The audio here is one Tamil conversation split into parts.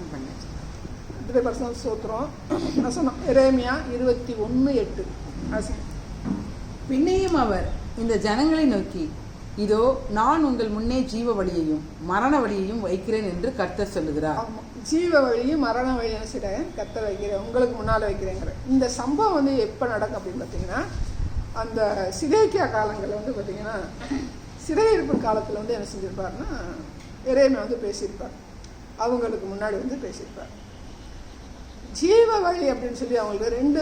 ஆன் பண்ணாச்சு இதில் பர்சனல் சோத்திரம் வசனம் எரேமியா இருபத்தி ஒன்று எட்டு. பின்னையும் அவர் இந்த ஜனங்களை நோக்கி இதோ நான் உங்கள் முன்னே ஜீவ வழியையும் மரண வழியையும் வைக்கிறேன் என்று கர்த்தர் சொல்லுகிறார். ஆமாம் ஜீவ வழியும் மரண வழி நினைச்சிட்டேன் கத்த வைக்கிறேன் உங்களுக்கு முன்னால் வைக்கிறேங்கிற இந்த சம்பவம் வந்து எப்போ நடக்கும் அப்படின்னு பார்த்தீங்கன்னா அந்த சிதைக்கியா காலங்களில் வந்து பார்த்தீங்கன்னா சிறையிருப்பு காலத்தில் வந்து என்ன செஞ்சிருப்பாருன்னா இறைமை வந்து பேசியிருப்பார். அவங்களுக்கு முன்னாடி வந்து பேசியிருப்பார். ஜீவ வழி அப்படின்னு சொல்லி அவங்களுக்கு ரெண்டு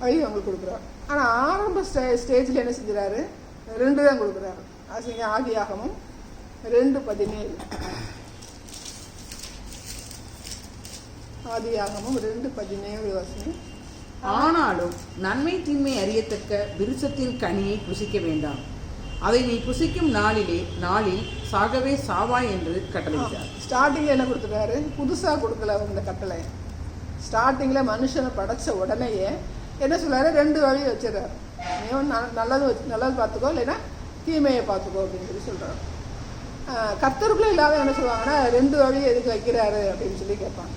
வழி அவங்களுக்கு கொடுக்குறாரு. ஆனால் ஆரம்ப ஸ்டே ஸ்டேஜில் என்ன செஞ்சுறாரு? ரெண்டு தான் கொடுக்குறாரு. அசிங்க ஆதியாகமும் ரெண்டு பதினேழு. ஆதியாகமும் ரெண்டு பதினேழு வசனம். ஆனாலும் நன்மை தீமை அறியத்தக்க விருட்சத்தின் கனியை புசிக்க வேண்டாம். அதை நீ புசிக்கும் நாளிலே நாளில் சாகவே சாவாய் என்று கட்டளையிட்டார். ஸ்டார்டிங்கில் என்ன கொடுத்துட்டாரு? புதுசாக கொடுக்கல அவங்க இந்த கட்டளை ஸ்டார்டிங்கில் மனுஷனை படைச்ச உடனேயே என்ன சொல்கிறாரு ரெண்டு வழியும் வச்சிடறாரு. நீ நல்லது வச்சு நல்லது பார்த்துக்கோ இல்லைன்னா தீமையை பார்த்துக்கோ அப்படின்னு சொல்லி சொல்கிறாரு கத்தருக்குள்ளே இல்லாத என்ன சொல்லுவாங்கன்னா ரெண்டு வழியை எதுக்கு வைக்கிறாரு அப்படின்னு சொல்லி கேட்பாங்க.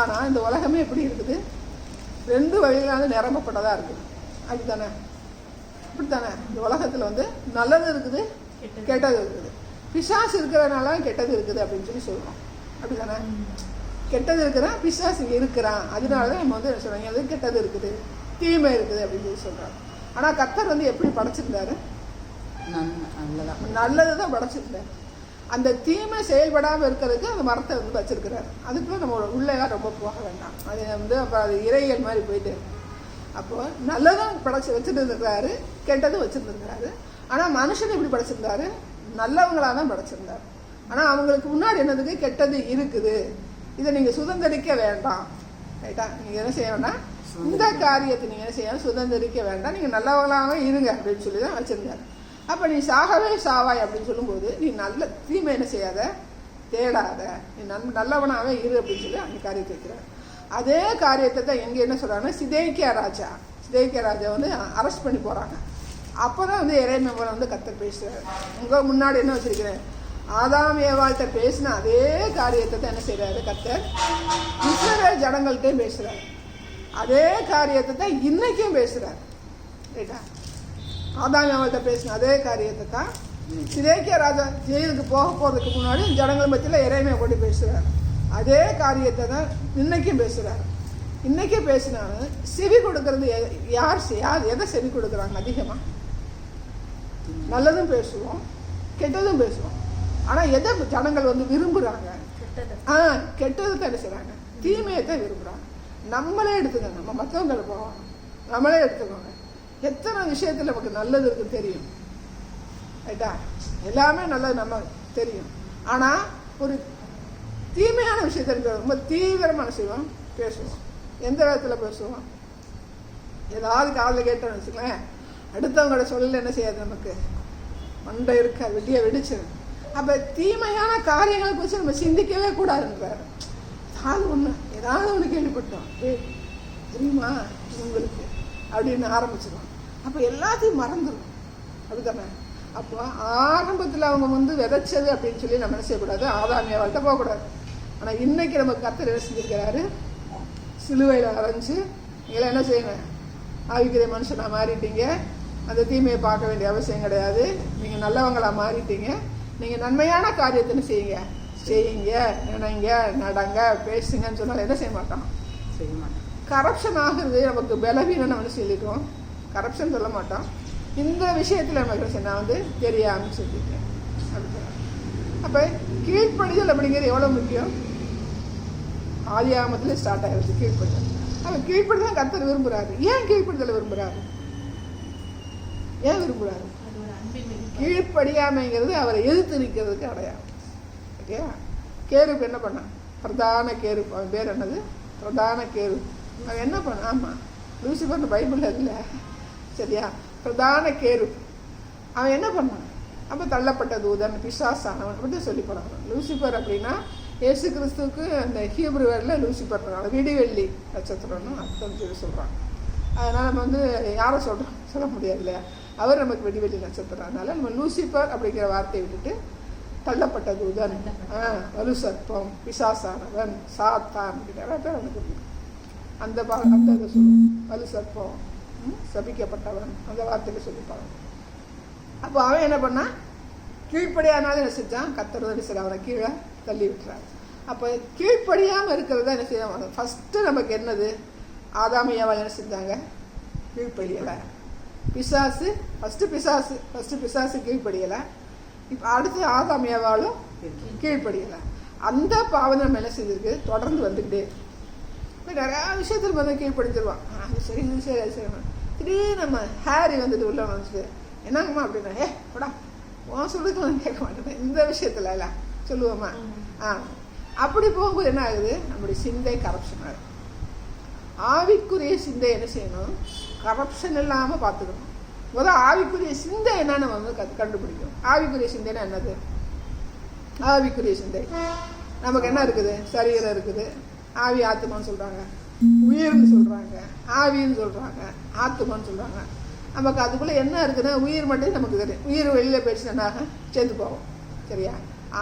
ஆனால் இந்த உலகமே எப்படி இருக்குது? ரெண்டு வழியிலாவது நிரம்பப்பட்டதாக இருக்குது. அதுதானே? அப்படித்தானே? இந்த உலகத்தில் வந்து நல்லது இருக்குது கெட்டது இருக்குது. பிசாசு இருக்கிறனால கெட்டது இருக்குது அப்படின்னு சொல்லி சொல்கிறோம் அப்படிதானே கெட்டது இருக்கிறான் பிசாசு இருக்கிறான். அதனால தான் நம்ம வந்து என்ன சொல்கிறாங்க அது கெட்டது இருக்குது தீமை இருக்குது அப்படின்னு சொல்லி சொல்கிறாங்க ஆனால் கத்தர் வந்து எப்படி படைச்சிருந்தாரு? நல்லதான். நல்லது தான் படைச்சிருந்தாரு. அந்த தீமை செயல்படாமல் இருக்கிறதுக்கு அந்த மரத்தை வந்து வச்சிருக்கிறாரு. அதுக்குள்ள நம்ம உள்ளேலாம் ரொம்ப போக வேண்டாம். அது வந்து அப்போ அது இறையல் மாதிரி போயிட்டு. அப்போ நல்லதும் படைச்சு வச்சுருந்துருக்காரு கெட்டதும் வச்சுருந்துருக்காரு ஆனால் மனுஷன் எப்படி படைச்சிருந்தாரு? நல்லவங்களாக தான் படைச்சிருந்தாரு. ஆனால் அவங்களுக்கு முன்னாடி என்னதுக்கு? கெட்டது இருக்குது. இதை நீங்கள் சுதந்திரிக்க வேண்டாம். ரைட்டா நீங்கள் என்ன செய்ய வேண்டாம்? இந்த காரியத்தை நீங்கள் என்ன செய்ய சுதந்திரிக்க வேண்டாம். நீங்கள் நல்லவங்களாகவே இருங்க அப்படின்னு சொல்லி தான் வச்சுருந்தாரு. அப்போ நீ சாகவே சாவாய் அப்படின்னு சொல்லும்போது நீ நல்ல தீமை என்ன செய்யாத? தேடாத. நீ நன் நல்லவனாகவே இரு அப்படின்னு சொல்லி அந்த காரியத்தை வைக்கிறார். அதே காரியத்தை தான் எங்கே என்ன சொல்கிறாங்கன்னா சிதேக்கியா ராஜா. சிதேக்கியா ராஜா வந்து அரெஸ்ட் பண்ணி போகிறாங்க அப்போ தான் வந்து இறை வந்து கத்தர் பேசுகிறாரு உங்கள் முன்னாடி என்ன வச்சுருக்கிறேன்? ஆதாம் ஏவாள்கிட்ட பேசின அதே காரியத்தை தான் என்ன செய்கிறாரு கத்தர்? இஸ்ரேல் ஜனங்கள்கிட்டையும் பேசுகிறாரு அதே காரியத்தை தான் இன்றைக்கும் பேசுகிறார் ரைட்டா? ஆதாம் ஏவாள்கிட்ட பேசின அதே காரியத்தை தான் சிதேக்கிய ராஜா ஜெயிலுக்கு போக போகிறதுக்கு முன்னாடி ஜனங்கள் மத்தியில் இறைமையை கொண்டு பேசுகிறார் அதே காரியத்தை தான் இன்னைக்கும் பேசுகிறார் இன்னைக்கே பேசினாலும் செவி கொடுக்கறது யார் யார் எதை செவி கொடுக்குறாங்க அதிகமாக நல்லதும் பேசுவோம் கெட்டதும் பேசுவோம். ஆனால் எதை ஜனங்கள் வந்து விரும்புகிறாங்க ஆ கெட்டதுக்கு என்ன செய்கிறாங்க தீமையை தான் விரும்புகிறாங்க நம்மளே எடுத்துக்கோங்க. நம்ம மற்றவங்களை போவோம். நம்மளே எடுத்துக்கோங்க. எத்தனை விஷயத்தில் நமக்கு நல்லது இருக்குன்னு தெரியும்? ரைட்டா? எல்லாமே நல்லது நம்ம தெரியும். ஆனால் ஒரு தீமையான விஷயத்தை நம்ம ரொம்ப தீவிரமான செய்வோம் பேசுவோம். எந்த விதத்தில் பேசுவோம்? ஏதாவது காதில் கேட்டோம்னு வச்சுக்கலேன் அடுத்தவங்களோட சொல்லல என்ன செய்யாது நமக்கு? மண்டை இருக்க வெளியே வெடிச்சிடும் அப்போ தீமையான காரியங்களை குறித்து நம்ம சிந்திக்கவே கூடாதுன்றார். ஏதாவது ஒன்று ஏதாவது ஒன்று கேள்விப்பட்டோம். ஏய் தெரியுமா? உங்களுக்கு. அப்படின்னு ஆரம்பிச்சிடும் அப்போ எல்லாத்தையும் மறந்துடும் அப்படித்தானே? அப்போ ஆரம்பத்தில் அவங்க வந்து விதைச்சது அப்படின்னு சொல்லி நம்ம என்ன செய்யக்கூடாது? ஆதாமிய வாழ்க்கை போகக்கூடாது. ஆனால் இன்னைக்கு நம்ம கர்த்தர் என்ன செஞ்சிருக்கிறாரு? சிலுவையில் அரைஞ்சு நீங்களாம் என்ன செய்யணும் ஆவிக்கிற மனுஷனாக மாறிட்டீங்க. அந்த தீமையை பார்க்க வேண்டிய அவசியம் கிடையாது. நீங்கள் நல்லவங்களா மாறிட்டீங்க. நீங்கள் நன்மையான காரியத்தை என்ன செய்யுங்க. செய்யுங்க நினைங்க நடங்க பேசுங்கன்னு சொன்னால் என்ன செய்ய மாட்டோம்? செய்ய மாட்டேன் கரப்ஷன் ஆகுறது நமக்கு பலவீனம் நம்ம சொல்லிடுவோம் கரப்ஷன் சொல்ல மாட்டோம். இந்த விஷயத்தில் நமக்கு நான் வந்து தெரியாமல் சொல்லிட்டேன். அப்போ கீழ்ப்படிதல் அப்படிங்கிறது எவ்வளோ முக்கியம்? ஆதியாமத்தில் ஸ்டார்ட் ஆகிடுச்சு அவன் அப்போ கீழ்ப்படிதல் கர்த்தர் விரும்புகிறாரு ஏன் கீழ்ப்படுதலை விரும்புகிறாரு ஏன் விரும்புகிறாரு கீழ்ப்படியாமைங்கிறது அவரை எதிர்த்து நிற்கிறதுக்கு அடையாளம். ஓகே கேருப் என்ன பண்ணான் பிரதான கேருப். அவன் பேர் என்னது? பிரதான கேருப். அவன் என்ன பண்ணான் ஆமாம் லூசிபர்னு பைபிளில் இல்லை. சரியா? பிரதான கேருப். அவன் என்ன பண்ணான் அப்போ தள்ளப்பட்ட தூதன் பிசாசானவன் அப்படின்னு சொல்லி போனாங்க லூசிபர் அப்படின்னா இயேசு கிறிஸ்துவுக்கு அந்த ஹீப்ரு வேர்டில் லூசிபர் விடிவெள்ளி நட்சத்திரம்னு அர்த்தம் சொல்லி சொல்கிறாங்க அதனால் நம்ம வந்து யாரை சொல்கிறோம் சொல்ல முடியாது இல்லையா? அவர் நமக்கு விடிவெள்ளி நட்சத்திரம். அதனால் நம்ம லூசிபர் அப்படிங்கிற வார்த்தையை விட்டுட்டு தள்ளப்பட்ட தூதன் ஆ, வலு சர்ப்பம் பிசாசானவன் சாத்தான் இப்படி நிறைய பேர் அந்த பா அந்த இதை சொல்லுவோம். வலு சர்ப்பம் ம், சபிக்கப்பட்டவன் அந்த வார்த்தையில சொல்லிப்பாங்க. அப்போ அவன் என்ன பண்ணான்? கீழ்ப்படியானாலும் என்ன செஞ்சான்? கத்தர் என்ன செய்ய அவனை கீழே தள்ளி விட்டுறாங்க அப்போ கீழ்ப்படியாமல் இருக்கிறது தான் என்ன செய்ய ஃபஸ்ட்டு நமக்கு என்னது? ஆதாமியாவை என்ன செஞ்சாங்க? கீழ்ப்படியலை. பிசாசு ஃபஸ்ட்டு பிசாசு ஃபஸ்ட்டு பிசாசு கீழ்ப்படியலை. இப்போ அடுத்து ஆதாமையாவாலும் கீழ்ப்படியலை. அந்த பாவம் நம்ம என்ன செஞ்சிருக்கு? தொடர்ந்து வந்துக்கிட்டே இப்போ நிறையா விஷயத்தில் வந்து கீழ்ப்படுத்திடுவான் அது சரி இது சரி அது சரி. திடீர்னு நம்ம ஹேரி வந்துட்டு உள்ள வந்துட்டு என்னங்கம்மா அப்படின்னா ஏ போடா உன் நான் கேட்க மாட்டேன். இந்த விஷயத்துல இல்லை. சொல்லுவோமா? ஆ. அப்படி போகும்போது என்ன ஆகுது? நம்முடைய சிந்தை கரப்ஷன் ஆகுது. ஆவிக்குரிய சிந்தை என்ன செய்யணும்? கரப்ஷன் இல்லாமல் பார்த்துக்கணும். முதல் ஆவிக்குரிய சிந்தை என்னன்னு வந்து கத்து- கண்டுபிடிக்கணும். ஆவிக்குரிய சிந்தைன்னா என்னது? ஆவிக்குரிய சிந்தை. நமக்கு என்ன இருக்குது? சரீரம் இருக்குது. ஆவி ஆத்துமான்னு சொல்றாங்க. உயிர்னு சொல்றாங்க. ஆவின்னு சொல்றாங்க. ஆத்துமான்னு சொல்றாங்க. நமக்கு அதுக்குள்ள என்ன இருக்குன்னா உயிர் மட்டும் நமக்கு தெரியும். உயிர் வெளியில போயிடுச்சுன்னா சேர்ந்து போகும். சரியா?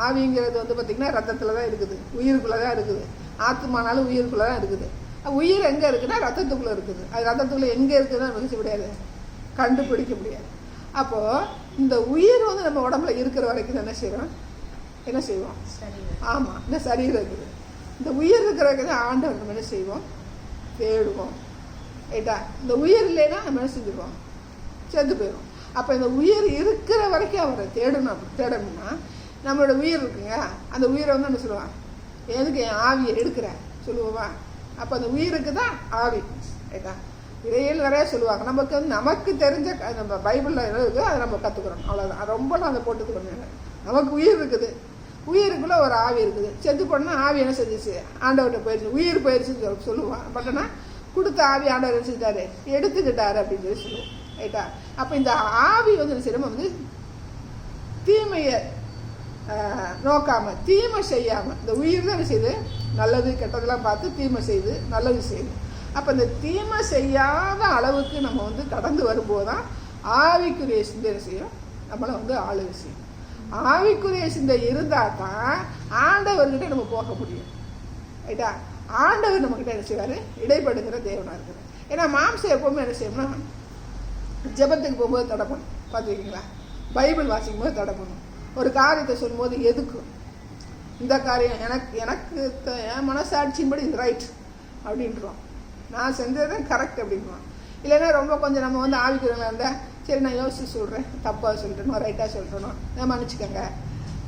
ஆவிங்கிறது வந்து பார்த்தீங்கன்னா ரத்தத்துல தான் இருக்குது. உயிருக்குள்ள தான் இருக்குது. ஆத்துமானாலும் உயிருக்குள்ள தான் இருக்குது உயிர் எங்க இருக்குன்னா ரத்தத்துக்குள்ள இருக்குது. அது ரத்தத்துக்குள்ள எங்க இருக்குதுன்னு நமக்கு முடியாது. கண்டுபிடிக்க முடியாது. அப்போ இந்த உயிர் வந்து நம்ம உடம்புல இருக்கிற வரைக்கும் என்ன செய்றோம் என்ன செய்வோம்? ஆமாம் இந்த சரீரம் இருக்குது. இந்த உயிர் இருக்கிற வரைக்கும் தான் ஆண்டவர் நம்ம என்ன செய்வோம்? தேடுவோம். ரைட்டா? இந்த உயிர் இல்லைன்னா நம்ம என்ன செஞ்சுருவோம்? செத்து போயிடும் அப்போ இந்த உயிர் இருக்கிற வரைக்கும் அவரை தேடணும் தேடணும்னா நம்மளோட உயிர் இருக்குங்க. அந்த உயிரை வந்து என்ன சொல்லுவான்? எதுக்கு என் ஆவியை எடுக்கிற? சொல்லுவோமா? அப்போ அந்த உயிருக்கு தான் ஆவி. ரைட்டா இதையில் நிறையா சொல்லுவாங்க. நமக்கு வந்து நமக்கு தெரிஞ்ச நம்ம பைபிளில் இருக்குது அதை நம்ம கற்றுக்குறோம் அவ்வளோதான் ரொம்பலாம் அதை போட்டுக்கணும் நமக்கு உயிர் இருக்குது. உயிருக்குள்ளே ஒரு ஆவி இருக்குது. செத்து போனால் ஆவி என்ன செஞ்சுச்சு? ஆண்டவர்கிட்ட போயிடுச்சு உயிர் போயிடுச்சுன்னு சொல்லி சொல்லுவான். பட் ஆனால் கொடுத்த ஆவி ஆண்டவர் என்ன செஞ்சிட்டாரு? எடுத்துக்கிட்டாரு அப்படின்னு சொல்லி சொல்லுவோம். ரைட்டா அப்போ இந்த ஆவி வந்து என்ன செய்யணும் வந்து தீமையை நோக்காமல் தீமை செய்யாமல் இந்த உயிர் தான் செய்யுது? நல்லது கெட்டதெல்லாம் பார்த்து தீமை செய்து நல்லது செய்யுது. அப்போ இந்த தீமை செய்யாத அளவுக்கு நம்ம வந்து கடந்து வரும்போது தான் ஆவிக்குரிய சிந்தனை செய்யும். நம்மளை வந்து ஆளுகை செய்யும். ஆவிக்குரிய சிந்தை இருந்தால் தான் ஆண்டவர்கிட்ட நம்ம போக முடியும். ரைட்டா? ஆண்டவர் நம்மக்கிட்ட என்ன செய்வார்? இடைப்படுகிற தேவனாக இருக்கிறார் ஏன்னா மாம்சம் எப்பவுமே என்ன செய்யணும்னா ஜெபத்துக்கு போகும்போது தடை பண்ணும். பார்த்துருக்கீங்களா? பைபிள் வாசிக்கும் போது தடை பண்ணும். ஒரு காரியத்தை சொல்லும்போது எதுக்கும் இந்த காரியம் எனக்கு எனக்கு என் மனசாட்சியின்படி இது ரைட் அப்படின்றோம். நான் செஞ்சது கரெக்ட் அப்படின்றான் இல்லைன்னா ரொம்ப கொஞ்சம் நம்ம வந்து ஆவிக்கிறவங்களா இருந்தால் சரி நான் யோசிச்சு சொல்கிறேன் தப்பாக சொல்லிட்டேனோ ரைட்டாக சொல்லிட்டேனோ நான் மன்னிச்சுக்கோங்க.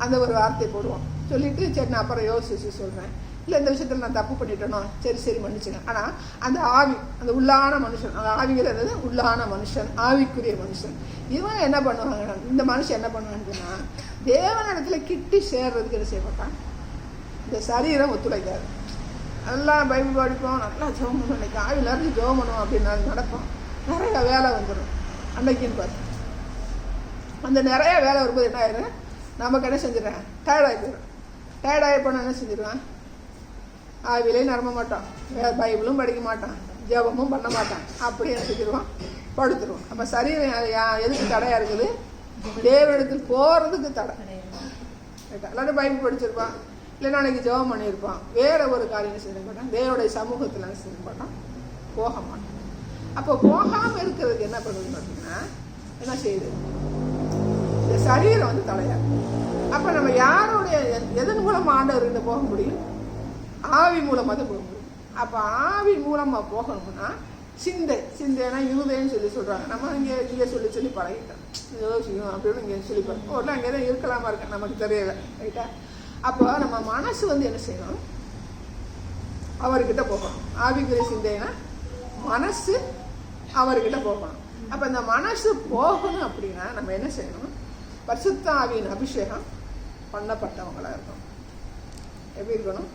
அந்த ஒரு வார்த்தை போடுவோம். சொல்லிவிட்டு சரி நான் அப்புறம் யோசிச்சு சொல்கிறேன் இல்லை இந்த விஷயத்தில் நான் தப்பு பண்ணிட்டேனோ சரி சரி மன்னிச்சுங்க ஆனால் அந்த ஆவி அந்த உள்ளான மனுஷன் அந்த ஆவிங்கிறது உள்ளான மனுஷன் ஆவிக்குரிய மனுஷன். இவன் என்ன பண்ணுவாங்க இந்த மனுஷன் என்ன பண்ணுவாங்கன்னா தேவனிடத்தில் கிட்டி சேர்றதுக்கு என்ன செய்ய மாட்டான்? இந்த சரீரம் ஒத்துழைக்காது. நல்லா பைபிள் படிப்போம் நல்லா ஜோம் பண்ணுவோம். இன்றைக்கி ஆயுள் நிறைய ஜோம் பண்ணுவோம் அப்படின்னு நடப்போம் நிறைய வேலை வந்துடும். அன்னைக்குன்னு பார்த்து அந்த நிறைய வேலை வரும்போது என்ன ஆயிடும் நமக்கு என்ன செஞ்சிடறேன்? டயர்டாகி போயிடும் டயர்டாகி போனால் என்ன செஞ்சிடுவேன்? ஆவிலையும் நிரம்ப மாட்டான். வேறு பைபிளும் படிக்க மாட்டான். ஜெபமும் பண்ண மாட்டான். அப்படியே என்ன செஞ்சிருவான்? படுத்துருவோம் அப்போ சரீரம் எதுக்கு தடையாக இருக்குது? தேவனிடத்தில் போகிறதுக்கு தடை. எல்லாரும் பைபிள் படிச்சிருப்பான். இல்லைன்னா அன்றைக்கி ஜெபம் பண்ணியிருப்பான். வேற ஒரு காரியம் செய்ய மாட்டான். தேவனுடைய சமூகத்தில் செய்ய மாட்டான்? போக மாட்டான். அப்போ போகாமல் இருக்கிறதுக்கு என்ன பண்ணுறது பார்த்தீங்கன்னா என்ன செய்யுது? இந்த சரீரம் வந்து தடையா அப்போ நம்ம யாருடைய எ- எதன் மூலமாக ஆண்டவர்கிட்ட போக முடியும்? ஆவி மூலமாக தான் போக முடியும். அப்போ ஆவி மூலமாக போகணும்னா சிந்தை சிந்தைனா இருதயம்னு சொல்லி சொல்கிறாங்க நம்ம இங்கே இங்கே சொல்லி சொல்லி பழகிட்டோம். யோசிக்கணும் அப்படின்னு இங்கே சொல்லி பழகும் ஒரு அங்கே தான் இருக்கலாமா இருக்கு? நமக்கு தெரியல ரைட்டா அப்போ நம்ம மனசு வந்து என்ன செய்யணும்? அவர்கிட்ட போகணும். ஆவிக்குரிய சிந்தைனா மனசு அவர்கிட்ட போகணும். அப்போ இந்த மனசு போகணும் அப்படின்னா நம்ம என்ன செய்யணும்? பரிசுத்த ஆவியின் அபிஷேகம் பண்ணப்பட்டவங்களா இருக்கணும். எப்படி இருக்கணும்?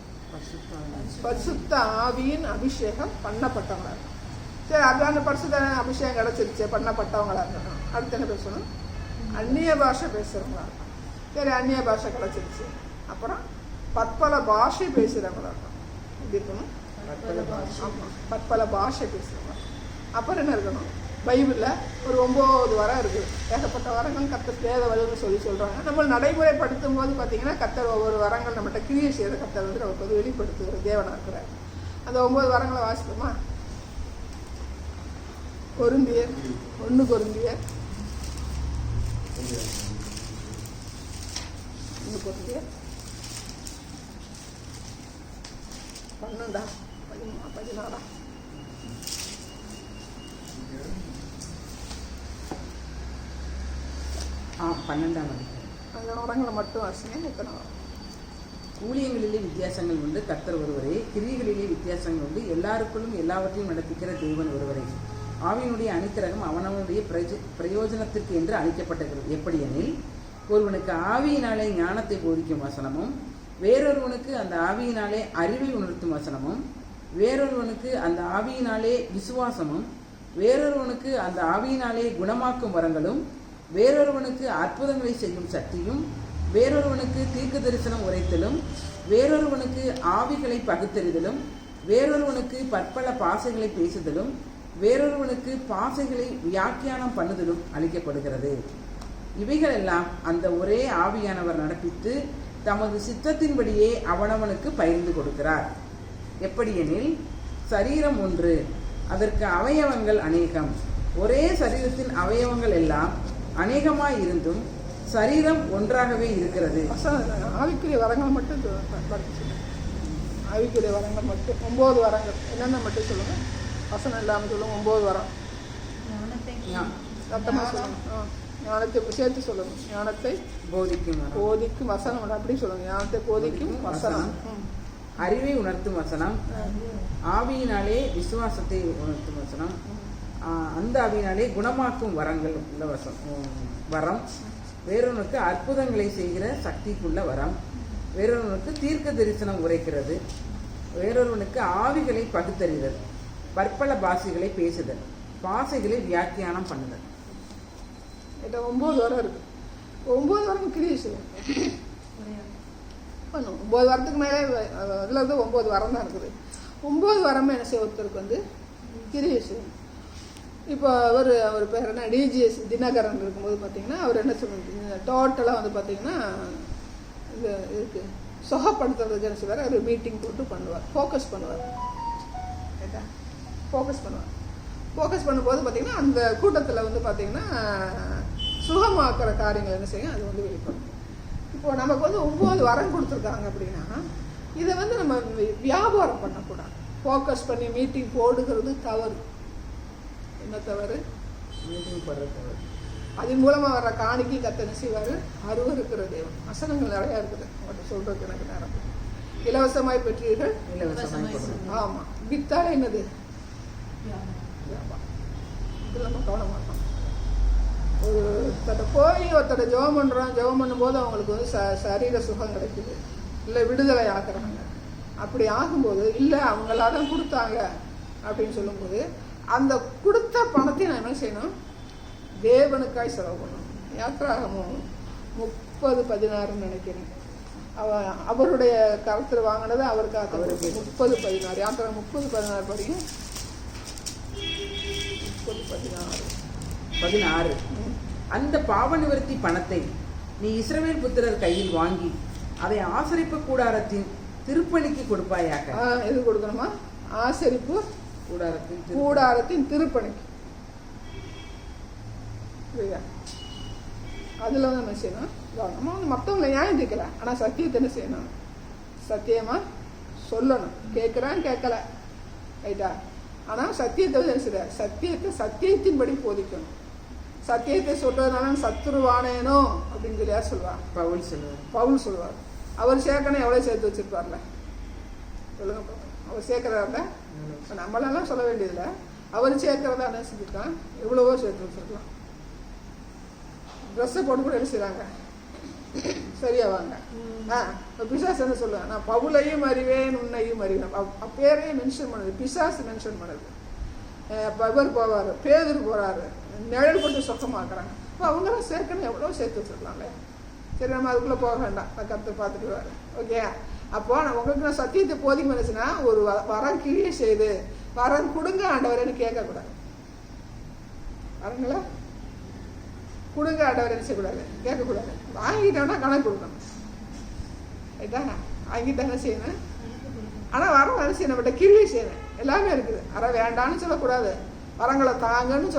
பரிசுத்த ஆவியின் அபிஷேகம் பண்ணப்பட்டவங்களா இருக்கணும். சரி அதான பரிசுத்த அபிஷேகம் கிடைச்சிருச்சு பண்ணப்பட்டவங்களா இருக்கணும் அடுத்து என்ன பேசணும்? அந்நிய பாஷை பேசுறவங்களா இருக்கணும் சரி அந்நிய பாஷை கிடைச்சிருச்சு. அப்புறம் பற்பல பாஷை பேசுறவங்களா இருக்கணும் எப்படி இருக்கணும்? ஆமா, பற்பல பாஷை பேசுறவங்க அப்புறம் என்ன இருக்கணும்? பைபிளில் ஒரு ஒம்பது வரம் இருக்குது ஏகப்பட்ட வரங்கள் கத்தர் வலுன்னு சொல்லி சொல்கிறாங்க நம்ம நடைமுறைப்படுத்தும் போது பார்த்தீங்கன்னா கத்தர் ஒவ்வொரு வரங்கள் நம்மகிட்ட கிரியை செய்கிற கத்தர் வந்து நமக்கு வந்து வெளிப்படுத்துகிற தேவனாக இருக்கிறார். அந்த ஒம்பது வரங்களை வாசிப்போமா? கொருந்தியர் ஒன்று கொருந்தியர் ஒன்று கொருந்தியர் பன்னெண்டா? பதிமூணா? பதினாறா? ஆ பன்னெண்டாம் அந்த வரங்களை மட்டும் வாசிங்க எத்தனை ஊழியங்களிலே வித்தியாசங்கள் உண்டு. கர்த்தர் ஒருவரே கிரியைகளிலே வித்தியாசங்கள் உண்டு. எல்லாருக்குள்ளும் எல்லாவற்றையும் நடப்பிக்கிற தேவன் ஒருவரே. ஆவியினுடைய அணித்திரகம் அவனவனுடைய பிரயோஜ- பிரயோஜனத்திற்கு என்று அளிக்கப்பட்டிருக்கிறது எப்படியெனில் ஒருவனுக்கு ஆவியினாலே ஞானத்தை போதிக்கும் வசனமும் வேறொருவனுக்கு அந்த ஆவியினாலே அறிவை உணர்த்தும் வசனமும் வேறொருவனுக்கு அந்த ஆவியினாலே விசுவாசமும் வேறொருவனுக்கு அந்த ஆவியினாலே குணமாக்கும் வரங்களும் வேறொருவனுக்கு அற்புதங்களை செய்யும் சக்தியும் வேறொருவனுக்கு தீர்க்க தரிசனம் உரைத்தலும் வேறொருவனுக்கு ஆவிகளை பகுத்தறிதலும் வேறொருவனுக்கு பற்பல பாசைகளை பேசுதலும் வேறொருவனுக்கு பாசைகளை வியாக்கியானம் பண்ணுதலும் அளிக்கப்படுகிறது இவைகளெல்லாம் அந்த ஒரே ஆவியானவர் நடப்பித்து தமது சித்தத்தின்படியே அவனவனுக்கு பகிர்ந்து கொடுக்கிறார் எப்படியெனில் சரீரம் ஒன்று அதற்கு அவயவங்கள் அநேகம் ஒரே சரீரத்தின் அவயவங்கள் எல்லாம் அநேகமாய் இருந்தும் சரீரம் ஒன்றாகவே இருக்கிறது ஆவிக்குரிய வரங்கள் மட்டும் ஆவிக்குரிய வரங்கள் மட்டும் ஒன்பது வரங்கள் என்னென்ன மட்டும் சொல்லுங்கள் வசனம் இல்லாமல் சொல்லுங்க ஒம்பது வரம் சத்தமாக சொல்லுங்க. ஞானத்தை சேர்த்து சொல்லுங்க. ஞானத்தை போதிக்கும் வரம். போதிக்கும் வசனம் அப்படி சொல்லுங்க. ஞானத்தை போதிக்கும் வசனம். அறிவை உணர்த்தும் வசனம். ஆவியினாலே விசுவாசத்தை உணர்த்தும் வசனம். அந்த ஆவியினாலே குணமாக்கும் வரங்கள் உள்ள வசம் வரம். வேறொன்றுக்கு அற்புதங்களை செய்கிற சக்திக்குள்ள வரம். வேறொருவனுக்கு தீர்க்க தரிசனம் உரைக்கிறது. வேறொருவனுக்கு ஆவிகளை பகுத்தறிதல். பற்பல பாஷைகளை பேசுதல் பாஷைகளை வியாக்கியானம் பண்ணுதல். என்கிட்ட ஒம்பது வாரம் இருக்கு. ஒம்பது வாரம் கிரியை செய்யும் பண்ணும் ஒம்பது வாரத்துக்கு மேலே அதில் வந்து ஒம்பது வாரம் தான் இருக்குது. ஒம்பது வாரமாக என்ன செய்ய ஒருத்தருக்கு வந்து கிரியை இப்போ அவர் அவர் பேர் என்ன? டிஜிஎஸ் தினகரன் இருக்கும்போது பார்த்தீங்கன்னா அவர் என்ன சொல்லுங்க டோட்டலாக வந்து பார்த்தீங்கன்னா இது இருக்குது சுகப்படுத்துறதுக்கு என்ன செய்வார்? அவர் மீட்டிங் போட்டு பண்ணுவார். ஃபோக்கஸ் பண்ணுவார். ஃபோக்கஸ் பண்ணுவார் ஃபோக்கஸ் பண்ணும்போது பார்த்தீங்கன்னா அந்த கூட்டத்தில் வந்து பார்த்தீங்கன்னா சுகமாக்குற காரியங்கள் என்ன செய்யும்? அது வந்து வெளிப்படும். இப்போ நமக்கு வந்து ஒம்பது வரம் கொடுத்துருக்காங்க அப்படின்னா இதை வந்து நம்ம வியாபாரம் பண்ணக்கூடாது. ஃபோக்கஸ் பண்ணி மீட்டிங் போடுகிறது தவறு. என்ன தவறு? மீட்டிங் போடுறது அதன் மூலமாக வர்ற காணிக்கை கத்தனை செய்வார்? அருவருக்கிற தேவன். வசனங்கள் நிறையா இருக்குது. அவர்கிட்ட சொல்கிறதுக்கு எனக்கு நேரம். இலவசமாய் பெற்றீர்கள்? இலவசமாய் ஆமாம் வித்தாலே என்னது? இதில் நம்ம கவனம் மாட்டோம் ஒரு ஒருத்தட்ட போய் ஒருத்தட்ட ஜெபம் பண்ணுறோம் ஜெபம் பண்ணும்போது அவங்களுக்கு வந்து ச சரீர சுகம் கிடைக்குது. இல்லை விடுதலை ஆக்குறாங்க. அப்படி ஆகும்போது இல்லை அவங்களா தான் கொடுத்தாங்க அப்படின்னு சொல்லும்போது அந்த கொடுத்த பணத்தை நான் என்ன செய்யணும்? தேவனுக்காய் செலவு பண்ணணும். யாத்திராகமும் முப்பது பதினாறுன்னு நினைக்கிறேன். அவ அவருடைய கருத்தில் வாங்கினது அவருக்காக அவருக்கு. முப்பது பதினாறு. யாத்திரை முப்பது பதினாறு படிக்கும் முப்பது பதினாறு. பதினாறு. அந்த பாவ நிவர்த்தி பணத்தை நீ இஸ்ரவேல் புத்திரர் கையில் வாங்கி அதை ஆசரிப்பு கூடாரத்தின் திருப்பணிக்கு கொடுப்பாயாக. எது கொடுக்கணுமா? ஆசரிப்பு கூடாரத்தின் கூடாரத்தின் திருப்பணிக்கு. புரியுதா? அதில் வந்து என்ன செய்யணும்? நம்ம வந்து மற்றவங்களை நியாயம் தீர்க்கலாம் ஆனால் சத்தியத்தை என்ன செய்யணும்? சத்தியமாக சொல்லணும். கேட்குறான் கேட்கல. ரைட்டா? ஆனால் சத்தியத்தை செய்ய சத்தியத்தை சத்தியத்தின்படி போதிக்கணும். சத்தியத்தை சொல்றதுனால சத்துருவானேனோ அப்படின்னு சொல்லி யார் சொல்லுவா பவுல் சொல்லுவார். பவுல் சொல்லுவார். அவர் சேர்க்கணும் எவ்வளோ சேர்த்து வச்சிருப்பார்ல? சொல்லுங்க. அவர் சேர்க்கறாருல? இப்போ நம்மளெல்லாம் சொல்ல வேண்டியதில்லை. அவர் சேர்க்கறதா என்ன செஞ்சுருக்கான் எவ்வளவோ சேர்த்து வச்சிருக்கலாம். ட்ரெஸ்ஸை போட்டு கூட என்ன செய்றாங்க? சரியா வாங்க. ஆ பிசாஸ் என்ன சொல்லுவேன் நான் பவுலையும் அறிவேன் உன்னையும் அறிவேன். அவ்- அவ் பேரையே மென்ஷன் பண்ணுது. பிசாஸ் மென்ஷன் பண்ணுது. இவர் போவார் பேதர் போகிறாரு நிழல் போட்டு சொக்கமாக்குறாங்க இப்போ அவங்களாம் சேர்க்கணும் எவ்வளோ சேர்த்து வச்சிருக்கலாம்ல. சரி நம்ம அதுக்குள்ளே போக வேண்டாம். நான் கருத்தை பார்த்துக்குவார் ஓகே அப்போ நான் உங்களுக்கு நான் சத்தியத்தை போதிக்க நினச்சுன்னா ஒரு வரம் கிழிய செய்து வரம் கொடுங்க ஆண்டவரேன்னு கேட்கக்கூடாது. வரங்களா? கொடுங்க ஆண்டவர் என்ன செய்யக்கூடாது? கேட்கக்கூடாது. வாங்கிட்டோம்னா கணக்கு கொடுக்கணும். ரைட்டா வாங்கிட்டு என்ன செய்யணும் ஆனால் வரம் என்ன செய்யணும் நம்மகிட்ட கிருவி செய்யணும் எல்லாமே இருக்குது. அற வேண்டாம்னு சொல்லக்கூடாது. வரங்களை தாங்கன்னு சொல்ல